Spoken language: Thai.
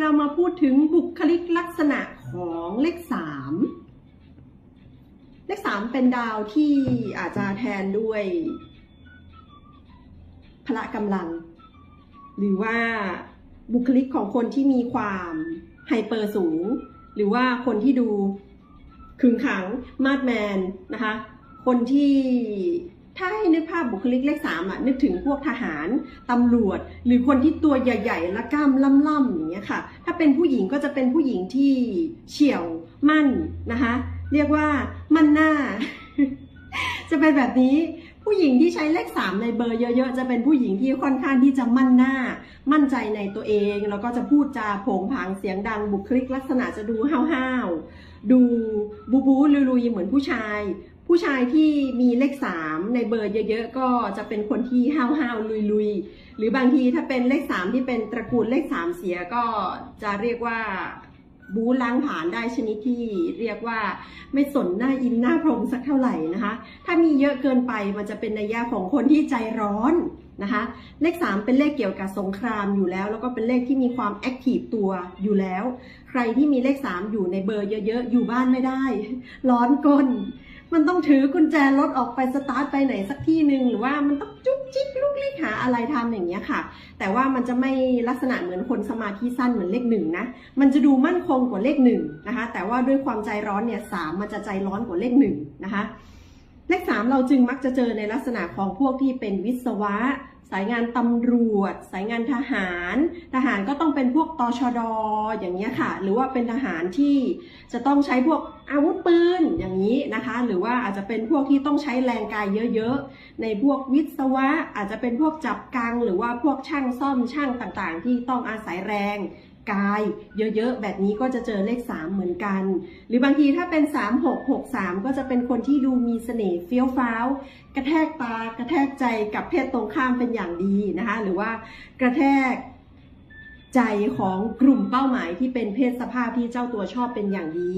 เรามาพูดถึงบุคลิกลักษณะของเลขสามเลขสามเป็นดาวที่อาจจะแทนด้วยพละกำลัง หรือว่าบุคลิกของคนที่มีความไฮเปอร์สูง หรือว่าคนที่ดูขึงขังมาดแมนนะคะ คนที่ ถ้าให้นึกภาพบุคลิกเลขสามอะนึกถึงพวกทหารตำรวจ หรือคนที่ตัวใหญ่ๆ และกล้ามล่ำๆอย่างเงี้ยค่ะ ถ้าเป็นผู้หญิงก็จะเป็นผู้หญิงที่เฉียวมั่นนะคะ เรียกว่ามั่นหน้า จะเป็นแบบนี้ ผู้หญิงที่ใช้เลขสามในเบอร์เยอะๆ จะเป็นผู้หญิงที่ค่อนข้างที่จะมั่นหน้า มั่นใจในตัวเอง แล้วก็จะพูดจาโผงผางเสียงดังบุคลิกลักษณะจะดูห้าวๆ ดูบูบูลุยๆเหมือนผู้ชาย ผู้ชายที่มีเลขสามในเบอร์เยอะๆ ก็จะเป็นคนที่ห้าวๆ ลุยๆ หรือบางทีถ้าเป็นเลขสามที่เป็นตระกูลเลขสามเสียก็จะเรียกว่า บูล้างผ่านได้ชนิดที่เรียกว่าไม่สนหน้าอินหน้าพรมสักเท่าไหร่นะคะ ถ้ามีเยอะเกินไปมันจะเป็นนัยยะของคนที่ใจร้อนนะคะ เลข 3 เป็นเลขเกี่ยวกับสงครามอยู่แล้ว แล้วก็เป็นเลขที่มีความแอคทีฟตัวอยู่แล้ว ใครที่มีเลข 3 อยู่ในเบอร์เยอะๆ อยู่บ้านไม่ได้ ร้อนก้น มันต้องถือกุญแจรถออกไปสตาร์ทไปไหนสักที่หนึ่งหรือว่ามันต้องจุ๊กจิ๊กลุกลิกหาอะไรทำอย่างเงี้ยค่ะ แต่ว่ามันจะไม่ลักษณะเหมือนคนสมาธิสั้นเหมือนเลขหนึ่งนะ มันจะดูมั่นคงกว่าเลขหนึ่งนะคะ แต่ว่าด้วยความใจร้อนเนี่ยสามมันจะใจร้อนกว่าเลขหนึ่งนะคะ เลขสามเราจึงมักจะเจอในลักษณะของพวกที่เป็นวิศวะ สายงานตำรวจ สายงานทหาร ทหารก็ต้องเป็นพวกตชดออย่างเงี้ค่ะ หรือว่าเป็นทหารที่จะต้องใช้พวกอาวุธปืนอย่างนี้นะคะ หรือว่าอาจจะเป็นพวกที่ต้องใช้แรงกายเยอะๆ ในพวกวิศวะ อาจจะเป็นพวกจับกัง หรือว่าพวกช่างซ่อมช่างต่างๆ ที่ต้องอาศัยแรง กาย เยอะๆ แบบนี้ก็จะเจอเลข 3 เหมือนกัน หรือบางทีถ้าเป็น 3 6 6 3 ก็จะเป็นคนที่ดูมีเสน่ห์เฟี้ยวฟ้าว กระแทกตากระแทกใจกับเพศตรงข้ามเป็นอย่างดีนะคะ หรือว่ากระแทกใจของกลุ่มเป้าหมายที่เป็นเพศสภาพที่เจ้าตัวชอบเป็นอย่างดี